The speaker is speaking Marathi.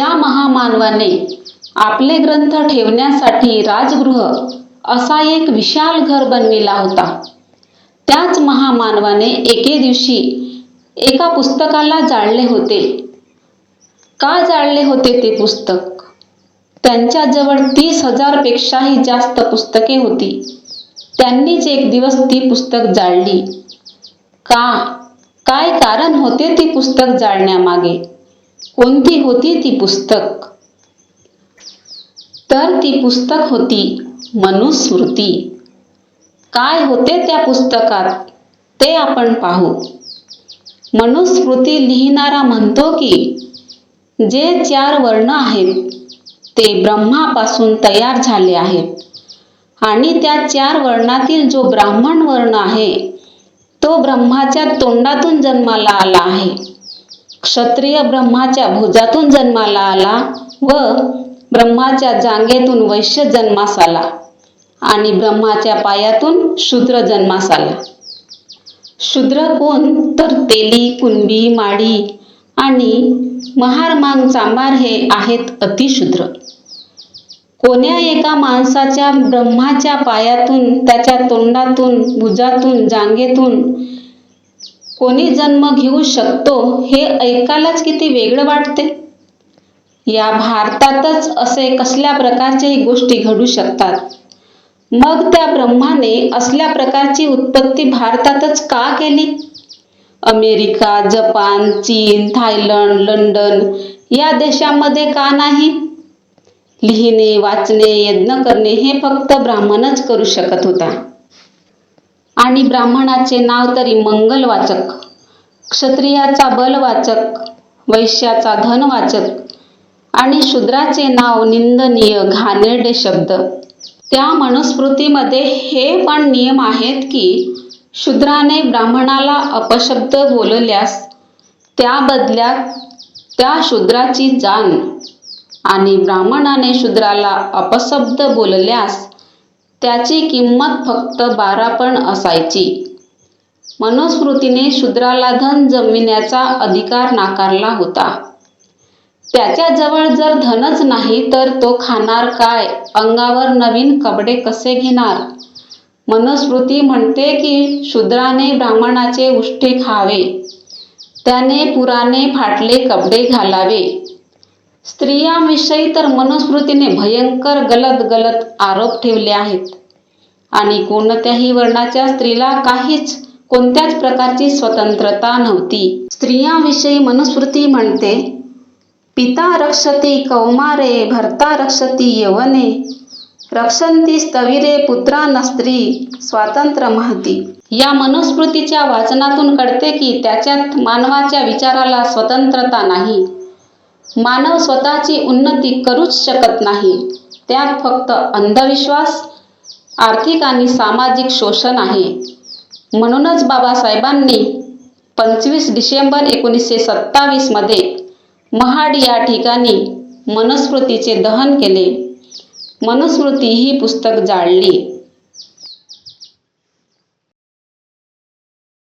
त्या महामानवाने आपले ग्रंथ ठेवण्यासाठी राजगृह असा एक विशाल घर बनविला होता. त्याच महामानवाने एके दिवशी एका पुस्तकाला जाळले होते. का जाळले होते ते पुस्तक? त्यांच्याजवळ तीस हजार पेक्षाही जास्त पुस्तके होती. त्यांनीच एक दिवस ती पुस्तक जाळली. का? काय कारण होते ती पुस्तक जाळण्यामागे? कोणती होती ती पुस्तक? तर ती पुस्तक होती मनुस्मृती. काय होते त्या पुस्तकात? ते आपण पाहू. मनुस्मृती लिहिणारा म्हणतो की जे चार वर्ण आहेत ते ब्रह्मापासून तयार झाले आहेत. आणि त्या चार वर्णातील जो ब्राह्मण वर्ण आहे तो ब्रह्माच्या तोंडातून जन्माला आला आहे. क्षत्रिय ब्रह्माच्या भुजातून जन्माला आला व ब्रह्माच्या जांगेतून वैश्य जन्मास आला आणि ब्रह्माच्या पायातून शूद्र जन्मास आला शूद्र कोण? तर तेली कुणबी माडी आणि महारमांग चांबार हे आहेत अतिशूद्र. कोण्या एका माणसाच्या ब्रह्माच्या पायातून त्याच्या तोंडातून भुजातून जांगेतून कोणी जन्म घेऊ शकतो हे ऐकायलाच किती वेगळं वाटते? या भारतातच असे कसल्या प्रकारच्याही गोष्टी घडू शकतात? मग त्या ब्रह्माने असल्या प्रकारची उत्पत्ती भारतातच का केली? अमेरिका जपान चीन थायलंड लंडन या देशामध्ये का नाही? लिहिणे वाचणे यज्ञ करणे हे फक्त ब्राह्मणच करू शकत होता. आणि ब्राह्मणाचे नाव तरी मंगलवाचक. क्षत्रियाचा बलवाचक वैश्याचा धनवाचक आणि शूद्राचे नाव निंदनीय घाणेरडे शब्द. त्या मनुस्मृतीमध्ये हे पण नियम आहेत की शूद्राने ब्राह्मणाला अपशब्द बोलल्यास त्या बदल्यात त्या शूद्राची जाण आणि ब्राह्मणाने शूद्राला अपशब्द बोलल्यास त्याची किंमत फक्त बारापण असायची. मनुस्मृतीने शूद्राला धन जमविण्याचा अधिकार नाकारला होता. त्याच्याजवळ जर धनच नाही तर तो खाणार काय? अंगावर नवीन कपडे कसे घेणार? मनुस्मृती म्हणते की शूद्राने ब्राह्मणाचे उष्टे खावे. त्याने पुराने फाटले कपडे घालावे. स्त्रियांविषयी तर मनुस्मृतीने भयंकर गलत गलत आरोप ठेवले आहेत. आणि कोणत्याही वर्णाच्या स्त्रीला काहीच कोणत्याच प्रकारची स्वतंत्रता नव्हती. स्त्रियांविषयी मनुस्मृती म्हणते पिता रक्षती कौमारे भर्ता रक्षती यवने रक्षंती स्तविरे पुत्रान स्त्री स्वातंत्र्य महती. या मनुस्मृतीच्या वाचनातून कळते की त्याच्यात मानवाच्या विचाराला स्वतंत्रता नाही. मानव स्वतःची उन्नती करूच शकत नाही. त्यात फक्त अंधविश्वास आर्थिक आणि सामाजिक शोषण आहे. म्हणूनच बाबासाहेबांनी पंचवीस डिसेंबर एकोणीसशे सत्तावीसमध्ये महाड या ठिकाणी मनुस्मृतीचे दहन केले. मनुस्मृती ही पुस्तक जाळली.